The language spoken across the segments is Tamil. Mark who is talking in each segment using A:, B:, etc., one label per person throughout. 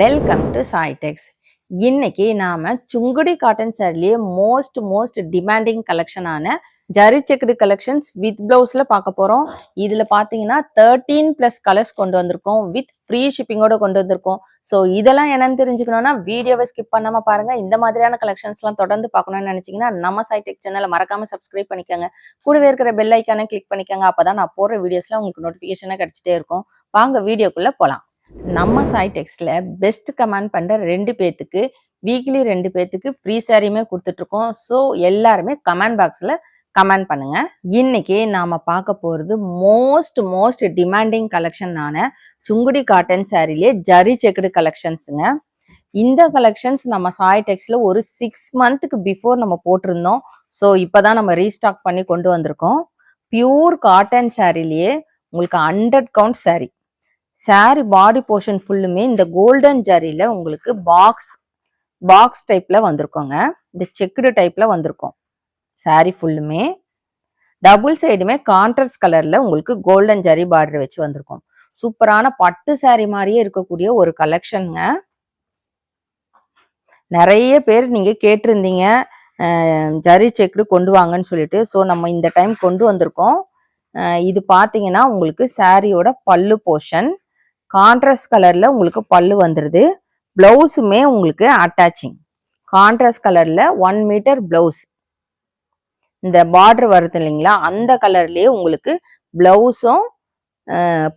A: வெல்கம் டு சாய்டெக்ஸ் இன்னைக்கு நாம சுங்குடி காட்டன் சாரிலேயே மோஸ்ட் மோஸ்ட் டிமாண்டிங் கலெக்ஷனான ஜரி செக்குடு கலெக்ஷன்ஸ் வித் பிளவுஸ்ல பார்க்க போறோம். இதுல பாத்தீங்கன்னா தேர்ட்டீன் பிளஸ் கலர்ஸ் கொண்டு வந்திருக்கோம். வித் ஃப்ரீ ஷிப்பிங்கோட கொண்டு வந்திருக்கோம். ஸோ இதெல்லாம் என்னன்னு தெரிஞ்சுக்கணும்னா வீடியோவை ஸ்கிப் பண்ணாம பாருங்க. இந்த மாதிரியான கலெக்ஷன்ஸ்லாம் தொடர்ந்து பார்க்கணும்னு நினைச்சீங்கன்னா நம்ம சைடெக் சேனலை மறக்காம சப்ஸ்கிரைப் பண்ணிக்கோங்க. கூடவே இருக்கிற பெல் ஐக்கானை கிளிக் பண்ணிக்கோங்க. அப்பதான் நான் போடுற வீடியோஸ்லாம் உங்களுக்கு நோட்டிஃபிகேஷனாக கிடைச்சிட்டே இருக்கும். வாங்க வீடியோக்குள்ள போலாம். நம்ம சைடெக்ஸ்ல பெஸ்ட் கமெண்ட் பண்ணுற ரெண்டு பேர்த்துக்கு வீக்லி ரெண்டு பேர்த்துக்கு ஃப்ரீ சாரியுமே கொடுத்துட்ருக்கோம். ஸோ எல்லாருமே கமெண்ட் பாக்ஸில் கமெண்ட் பண்ணுங்க. இன்னைக்கு நாம பார்க்க போகிறது மோஸ்ட் மோஸ்ட் டிமாண்டிங் கலெக்ஷனான சுங்குடி காட்டன் சாரிலே ஜரி செக்குடு கலெக்ஷன்ஸுங்க இந்த கலெக்ஷன்ஸ் நம்ம சாய் டெக்ஸ்ல ஒரு சிக்ஸ் மந்த்துக்கு பிஃபோர் நம்ம போட்டிருந்தோம். ஸோ இப்போதான் நம்ம ரீஸ்டாக் பண்ணி கொண்டு வந்திருக்கோம். பியூர் காட்டன் சாரிலேயே உங்களுக்கு hundred count saree saree body portion ஃபுல்லுமே இந்த கோல்டன் ஜரியில் உங்களுக்கு பாக்ஸ் பாக்ஸ் டைப்பில் வந்திருக்கோங்க. இந்த செக்குடு டைப்பில் வந்திருக்கும். சாரி ஃபுல்லுமே டபுள் சைடுமே கான்ட்ராஸ்ட் கலரில் உங்களுக்கு கோல்டன் ஜரி பார்டர் வச்சு வந்திருக்கும். சூப்பரான பட்டு சாரி மாதிரியே இருக்கக்கூடிய ஒரு கலெக்ஷனுங்க நிறைய பேர் நீங்கள் கேட்டிருந்தீங்க ஜரி செக்குடு கொண்டு வாங்கன்னு சொல்லிட்டு. ஸோ நம்ம இந்த டைம் கொண்டு வந்திருக்கோம். இது பார்த்தீங்கன்னா உங்களுக்கு சாரியோட பல்லு போர்ஷன் கான்ட்ராஸ்ட் கலரில் உங்களுக்கு பல்லு வந்துடுது ப்ளவுஸுமே உங்களுக்கு அட்டாச்சிங் கான்ட்ராஸ்ட் கலரில் ஒன் மீட்டர் ப்ளவுஸ் இந்த பார்டர் வருது இல்லைங்களா? அந்த கலர்லேயே உங்களுக்கு ப்ளவுஸும்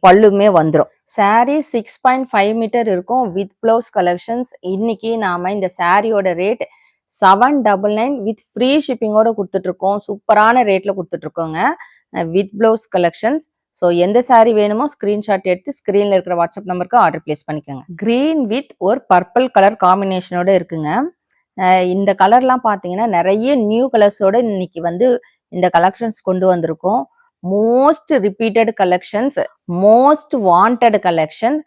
A: பல்லுமே வந்துடும் sari six point five metre இருக்கும். வித் ப்ளவுஸ் கலெக்ஷன்ஸ் இன்னைக்கு நாம இந்த சாரியோட rate seven double nine with free ஷிப்பிங்கோட கொடுத்துட்ருக்கோம் சூப்பரான ரேட்டில் கொடுத்துட்ருக்கோங்க வித் ப்ளவுஸ் கலெக்ஷன்ஸ் ஸோ எந்த சாரீ வேணுமோ ஸ்க்ரீன்ஷாட் எடுத்து ஸ்க்ரீனில் இருக்கிற வாட்ஸ்அப் நம்பருக்கு ஆர்டர் பிளேஸ் பண்ணிக்கோங்க. க்ரீன் வித் ஒரு பர்பிள் கலர் காம்பினேஷனோட இருக்குங்க. இந்த கலர்லாம் பார்த்தீங்கன்னா நிறைய நியூ கலர்ஸோட இன்னைக்கு வந்து இந்த கலெக்ஷன்ஸ் கொண்டு வந்திருக்கோம். Most repeated collections most wanted collection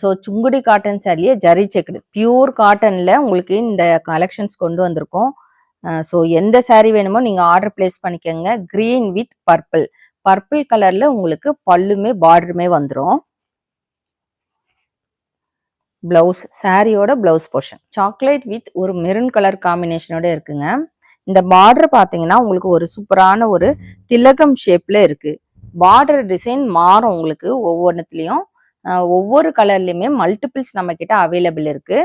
A: so Sungudi cotton சாரியே zari checked pure காட்டனில் உங்களுக்கு இந்த கலெக்ஷன்ஸ் கொண்டு வந்திருக்கோம். ஸோ எந்த சாரீ வேணுமோ நீங்கள் ஆர்டர் பிளேஸ் பண்ணிக்கோங்க. க்ரீன் வித் பர்பிள் பர்பிள் கலர்ல உங்களுக்கு பல்லுமே பார்டருமே வந்துடும் பிளவுஸ் சாரியோட பிளவுஸ் போர்ஷன் சாக்லேட் வித் ஒரு மெரூன் கலர் காம்பினேஷனோட இருக்குங்க. இந்த பார்டர் பார்த்தீங்கன்னா உங்களுக்கு ஒரு சூப்பரான ஒரு திலகம் ஷேப்ல இருக்கு. பார்டர் டிசைன் மாறும் உங்களுக்கு ஒவ்வொன்றுத்துலேயும் ஒவ்வொரு கலர்லையுமே மல்டிபிள்ஸ் நம்ம கிட்ட அவைலபிள் இருக்கு.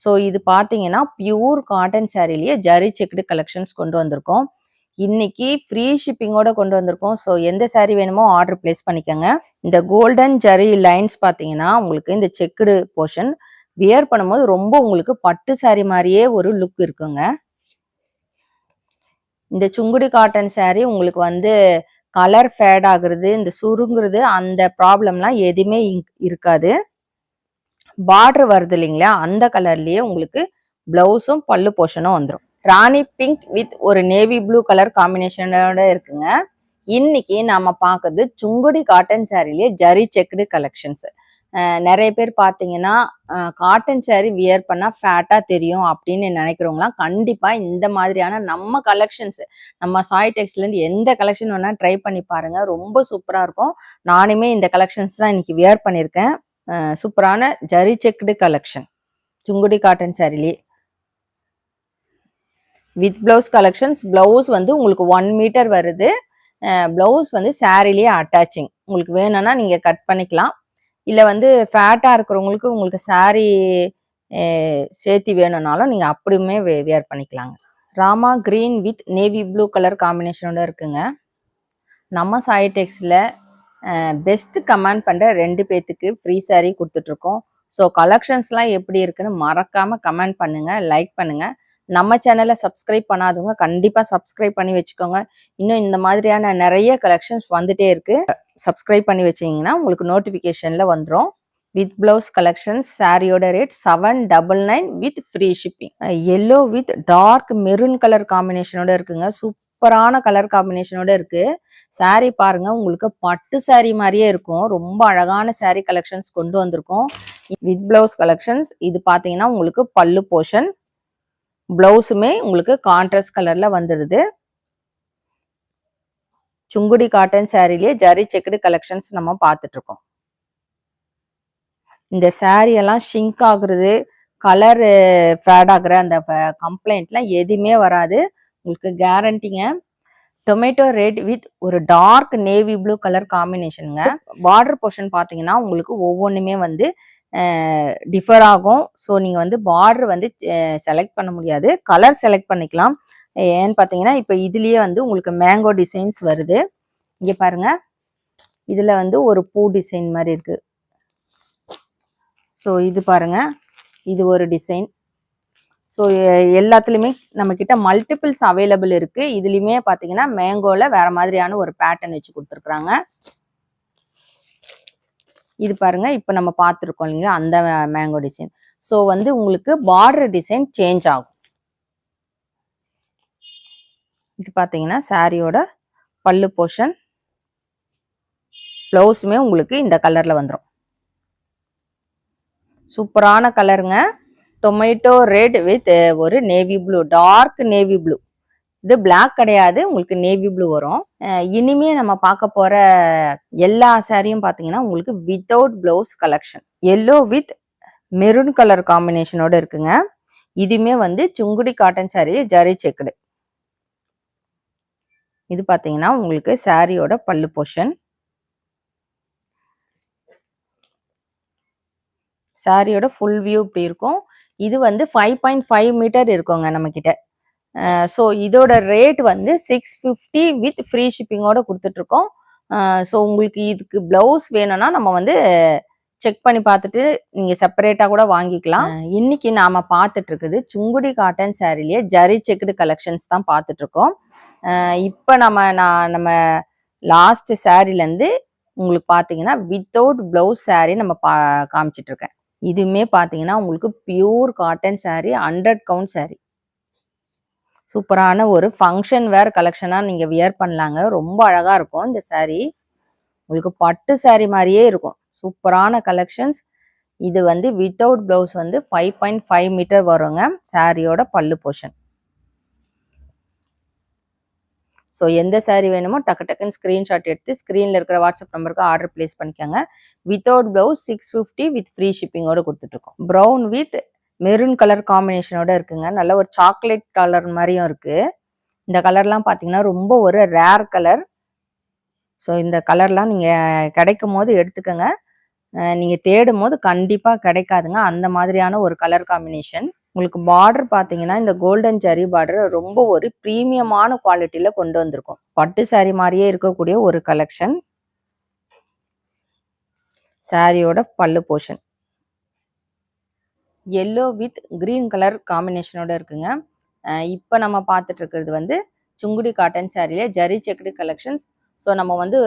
A: ஸோ இது பார்த்தீங்கன்னா பியூர் காட்டன் சாரிலேயே ஜரி செக்குடு கலெக்ஷன்ஸ் கொண்டு வந்திருக்கோம். இன்னைக்கு ஃப்ரீ ஷிப்பிங்கோட கொண்டு வந்திருக்கோம். ஸோ எந்த சாரீ வேணுமோ ஆர்டர் பிளேஸ் பண்ணிக்கோங்க. இந்த கோல்டன் ஜரி லைன்ஸ் பார்த்தீங்கன்னா உங்களுக்கு இந்த செக்குடு போர்ஷன் வியர் பண்ணும்போது ரொம்ப உங்களுக்கு பட்டு saree மாதிரியே ஒரு லுக் இருக்குங்க. இந்த சுங்குடி காட்டன் saree உங்களுக்கு வந்து கலர் ஃபேட் ஆகுறது இந்த சுருங்குறது அந்த ப்ராப்ளம்லாம் எதுவுமே இருக்காது. பார்டர் வருது இல்லைங்களா? அந்த கலர்லயே உங்களுக்கு பிளவுஸும் பல்லு போர்ஷனும் வந்துடும் ராணி பிங்க் வித் ஒரு நேவி ப்ளூ கலர் காம்பினேஷனோட இருக்குங்க. இன்னைக்கு நாம பார்க்கறது சுங்குடி காட்டன் சாரிலேயே ஜரி செக்குடு கலெக்ஷன்ஸ் நிறைய பேர் பார்த்தீங்கன்னா காட்டன் சாரி வியர் பண்ணால் ஃபேட்டாக தெரியும் அப்படின்னு நினைக்கிறவங்களாம் கண்டிப்பாக இந்த மாதிரியான நம்ம கலெக்ஷன்ஸ் நம்ம சாய் டெக்ஸ்ல எந்த கலெக்ஷன் வேணால் ட்ரை பண்ணி பாருங்கள் ரொம்ப சூப்பராக இருக்கும். நானுமே இந்த கலெக்ஷன்ஸ் தான் இன்னைக்கு வியர் பண்ணியிருக்கேன். சூப்பரான zari checked collection Sungudi cotton சாரிலே with blouse collections blouse வந்து உங்களுக்கு ஒன் மீட்டர் வருது. ப்ளவுஸ் வந்து சாரிலேயே அட்டாச்சிங் உங்களுக்கு வேணும்னா நீங்கள் கட் பண்ணிக்கலாம். இல்லை வந்து ஃபேட்டாக இருக்கிறவங்களுக்கு உங்களுக்கு சாரி சேர்த்தி வேணும்னாலும் நீங்கள் அப்படியுமே வே வேர் பண்ணிக்கலாங்க. Rama green with navy blue colour காம்பினேஷனோட இருக்குங்க. நம்ம சாய்டெக்ஸில் பெஸ்ட்டு கமெண்ட் பண்ணுற ரெண்டு பேத்துக்கு ஃப்ரீ saree கொடுத்துட்ருக்கோம் ஸோ கலெக்ஷன்ஸ்லாம் எப்படி இருக்குன்னு மறக்காமல் கமெண்ட் பண்ணுங்கள் லைக் பண்ணுங்கள் நம்ம சேனலை சப்ஸ்கிரைப் பண்ணாதவங்க கண்டிப்பாக சப்ஸ்கிரைப் பண்ணி வச்சுக்கோங்க. இன்னும் இந்த மாதிரியான நிறைய கலெக்ஷன்ஸ் வந்துட்டே இருக்குது சப்ஸ்கிரைப் பண்ணி வச்சிங்கன்னா உங்களுக்கு நோட்டிஃபிகேஷனில் வந்துடும் வித் பிளவுஸ் கலெக்ஷன்ஸ் சாரியோட rate seven double nine with free shipping yellow with dark maroon colour காம்பினேஷனோட இருக்குங்க. சூப்பரான கலர் காம்பினேஷனோட இருக்கு. Saree பாருங்க உங்களுக்கு பட்டு saree மாதிரியே இருக்கும். ரொம்ப அழகான saree கலெக்ஷன்ஸ் கொண்டு வந்திருக்கோம். வித் பிளவுஸ் கலெக்ஷன்ஸ் இது பார்த்தீங்கன்னா உங்களுக்கு பல்லு போர்ஷன் பிளவுஸுமே உங்களுக்கு கான்ட்ராஸ்ட் கலரில் வந்துடுது சுங்குடி காட்டன் சாரிலேயே ஜரி செக்குடு கலெக்ஷன்ஸ் நம்ம பார்த்துட்ருக்கோம். இந்த சாரியெல்லாம் ஷிங்க் ஆகுறது கலர் ஃபேட் ஆகுற அந்த கம்ப்ளைண்ட்லாம் எதுவுமே வராது. உங்களுக்கு கேரண்டிங்க டொமேட்டோ ரெட் வித் ஒரு டார்க் நேவி ப்ளூ கலர் காம்பினேஷனுங்க பார்டர் போர்ஷன் பார்த்தீங்கன்னா உங்களுக்கு ஒவ்வொன்றுமே வந்து டிஃபர் ஆகும். ஸோ நீங்கள் வந்து பார்டர் வந்து செலக்ட் பண்ண முடியாது. கலர் செலக்ட் பண்ணிக்கலாம். ஏன்னு பார்த்தீங்கன்னா இப்போ இதுலேயே வந்து உங்களுக்கு மேங்கோ டிசைன்ஸ் வருது. இங்கே பாருங்கள் இதில் வந்து ஒரு பூ டிசைன் மாதிரி இருக்குது ஸோ இது பாருங்கள் இது ஒரு டிசைன் ஸோ எல்லாத்துலேயுமே நம்மக்கிட்ட மல்டிபிள்ஸ் அவைலபிள் இருக்குது இதுலேயுமே பார்த்தீங்கன்னா மேங்கோவில் வேறு மாதிரியான ஒரு பேட்டர்ன் வச்சு கொடுத்துருக்குறாங்க. இது பாருங்க இப்போ நம்ம பார்த்துருக்கோம் இல்லைங்களா அந்த மேங்கோ டிசைன் ஸோ வந்து உங்களுக்கு பார்டர் டிசைன் சேஞ்ச் ஆகும். இது பார்த்தீங்கன்னா சாரியோட பல்லு போர்ஷன் ப்ளவுஸுமே உங்களுக்கு இந்த கலரில் வந்துடும் சூப்பரான கலருங்க டொமேட்டோ ரெட் வித் ஒரு navy blue dark navy blue இது பிளாக் கிடையாது உங்களுக்கு நேவி ப்ளூ வரும். இனிமே நம்ம பார்க்க போற எல்லா சாரியும் பார்த்தீங்கன்னா உங்களுக்கு without blouse collection yellow with maroon colour காம்பினேஷனோட இருக்குங்க. இதுவுமே வந்து சுங்குடி காட்டன் சாரீ ஜரி செக்குடு இது பார்த்தீங்கன்னா உங்களுக்கு சாரியோட பல்லு போர்ஷன் சாரியோட ஃபுல் வியூ இப்படி இருக்கும். இது வந்து ஃபைவ் பாயிண்ட் ஃபைவ் மீட்டர் இருக்குங்க நம்ம கிட்ட ஸோ இதோட ரேட் வந்து சிக்ஸ் ஃபிஃப்டி வித் ஃப்ரீ ஷிப்பிங்கோட கொடுத்துட்ருக்கோம். ஸோ உங்களுக்கு இதுக்கு ப்ளவுஸ் வேணும்னா நம்ம வந்து செக் பண்ணி பார்த்துட்டு நீங்கள் செப்பரேட்டாக கூட வாங்கிக்கலாம். இன்னைக்கு நாம் பார்த்துட்ருக்குது சுங்குடி காட்டன் சாரிலேயே ஜரி செக்குடு கலெக்ஷன்ஸ் தான் பார்த்துட்ருக்கோம். இப்போ நம்ம நான் நம்ம லாஸ்ட் சாரிலேருந்து உங்களுக்கு பார்த்தீங்கன்னா வித்தவுட் ப்ளவுஸ் சாரீ நம்ம பா காமிச்சிட்ருக்கேன். இதுவுமே பார்த்தீங்கன்னா உங்களுக்கு pure cotton sari hundred count sari சூப்பரான ஒரு ஃபங்க்ஷன் வேர் கலெக்ஷனாக நீங்கள் வியர் பண்ணலாங்க. ரொம்ப அழகாக இருக்கும் இந்த சாரீ உங்களுக்கு பட்டு சாரீ மாதிரியே இருக்கும். சூப்பரான கலெக்ஷன்ஸ் இது வந்து வித்தவுட் ப்ளவுஸ் வந்து ஃபைவ் பாயிண்ட் ஃபைவ் மீட்டர் வருங்க. சாரியோட பல்லு போர்ஷன் ஸோ எந்த சாரீ வேணுமோ டக்கு டக்குன்னு ஸ்க்ரீன்ஷாட் எடுத்து ஸ்க்ரீனில் இருக்கிற வாட்ஸ்அப் நம்பருக்கு ஆர்டர் ப்ளேஸ் பண்ணிக்கோங்க. Without blouse six fifty with free ஷிப்பிங்கோட கொடுத்துட்ருக்கோம் ப்ரௌன் வித் மெரூன் கலர் காம்பினேஷனோட இருக்குங்க. நல்ல ஒரு சாக்லேட் கலர் மாதிரியும் இருக்கு. இந்த கலர்லாம் பார்த்தீங்கன்னா ரொம்ப ஒரு ரேர் கலர். ஸோ இந்த கலர்லாம் நீங்கள் கிடைக்கும் போது எடுத்துக்கோங்க. நீங்கள் தேடும் போது கண்டிப்பாக கிடைக்காதுங்க. அந்த மாதிரியான ஒரு கலர் காம்பினேஷன். உங்களுக்கு பார்டர் பார்த்தீங்கன்னா இந்த கோல்டன் ஜரி பார்டர் ரொம்ப ஒரு ப்ரீமியமான குவாலிட்டியில் கொண்டு வந்திருக்கும். பட்டு சாரி மாதிரியே இருக்கக்கூடிய ஒரு கலெக்ஷன். சாரியோட பல்லு portion. Yellow with green colour காம்பினேஷனோட இருக்குங்க. இப்போ நம்ம பார்த்துட்டு இருக்கிறது வந்து சுங்குடி காட்டன் சாரியில ஜரி செக்குடு கலெக்ஷன்ஸ் ஸோ நம்ம வந்து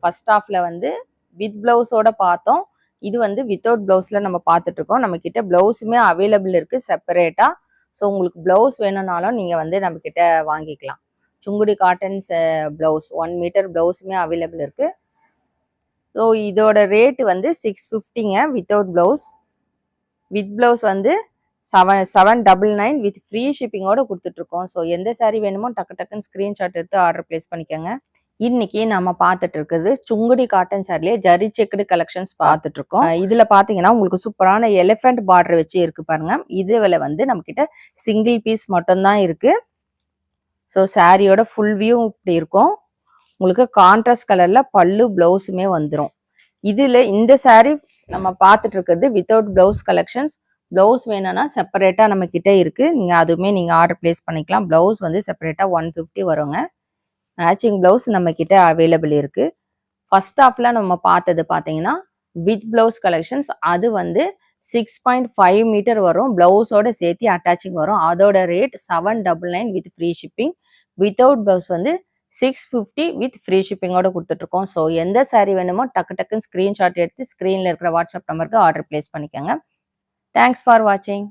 A: ஃபர்ஸ்ட் ஆஃபில் வந்து வித் ப்ளவுஸோட பார்த்தோம். இது வந்து வித்தவுட் ப்ளவுஸில் நம்ம பார்த்துட்ருக்கோம் நம்மக்கிட்ட ப்ளவுஸுமே அவைலபிள் இருக்குது செப்பரேட்டாக ஸோ உங்களுக்கு ப்ளவுஸ் வேணும்னாலும் நீங்கள் வந்து நம்ம வாங்கிக்கலாம். Sungudi cottons blouse one metre ப்ளவுஸுமே available இருக்குது ஸோ இதோட ரேட்டு வந்து சிக்ஸ் ஃபிஃப்டிங்க வித்தவுட் ப்ளவுஸ் வித் ப்ளவுஸ் வந்து seven seven double nine with free ஷிப்பிங்கோட கொடுத்துட்ருக்கோம். ஸோ எந்த சாரீ வேணுமோ டக்கு டக்குன்னு ஸ்க்ரீன்ஷாட் எடுத்து ஆர்டர் ப்ளேஸ் பண்ணிக்கோங்க. இன்னைக்கு நம்ம பார்த்துட்டு இருக்குது சுங்குடி காட்டன் சாரிலேயே ஜரி செக்குடு கலெக்ஷன்ஸ் பார்த்துட்டு இருக்கோம் அஹ் இதுல பாத்தீங்கன்னா உங்களுக்கு சூப்பரான எலிஃபென்ட் பார்டர் வச்சு இருக்கு பாருங்க. இதுல வந்து நம்ம கிட்ட சிங்கிள் பீஸ் மட்டும்தான் இருக்கு. ஸோ சாரியோட ஃபுல் வியூ இப்படி இருக்கும். உங்களுக்கு கான்ட்ராஸ்ட் கலர்ல பல்லு பிளவுஸுமே வந்துடும் இதுல இந்த saree நம்ம பார்த்துட்டு இருக்கிறது வித்தவுட் பிளவுஸ் கலெக்ஷன்ஸ் பிளவுஸ் வேணும்னா செப்பரேட்டாக நம்ம இருக்குது நீங்கள் அதுவுமே நீங்கள் ஆர்டர் பிளேஸ் பண்ணிக்கலாம். பிளவுஸ் வந்து செப்பரேட்டாக ஒன் ஃபிஃப்டி வருங்க. மேட்சிங் பிளவுஸ் நம்ம கிட்ட அவைலபிள் இருக்குது ஃபர்ஸ்ட் ஹாஃப்ல நம்ம பார்த்தது பார்த்தீங்கன்னா வித் பிளவுஸ் கலெக்ஷன்ஸ் அது வந்து சிக்ஸ் பாயிண்ட் ஃபைவ் மீட்டர் வரும். பிளவுஸோட சேர்த்து அட்டாச்சிங் வரும். அதோட rate seven double nine with free shipping without blouse வந்து சிக்ஸ் ஃபிஃப்டி வித் ஃப்ரீ ஷிப்பிங்கோட கொடுத்துட்ருக்கோம். ஸோ எந்த சாரீ வேணுமோ டக்கு டக்குன்னு ஸ்க்ரீன்ஷாட் எடுத்து ஸ்க்ரீனில் இருக்கிற வாட்ஸ்அப் நம்பருக்கு ஆர்டர் பிளேஸ் பண்ணிக்கோங்க. தேங்க்ஸ் ஃபார் வாட்சிங்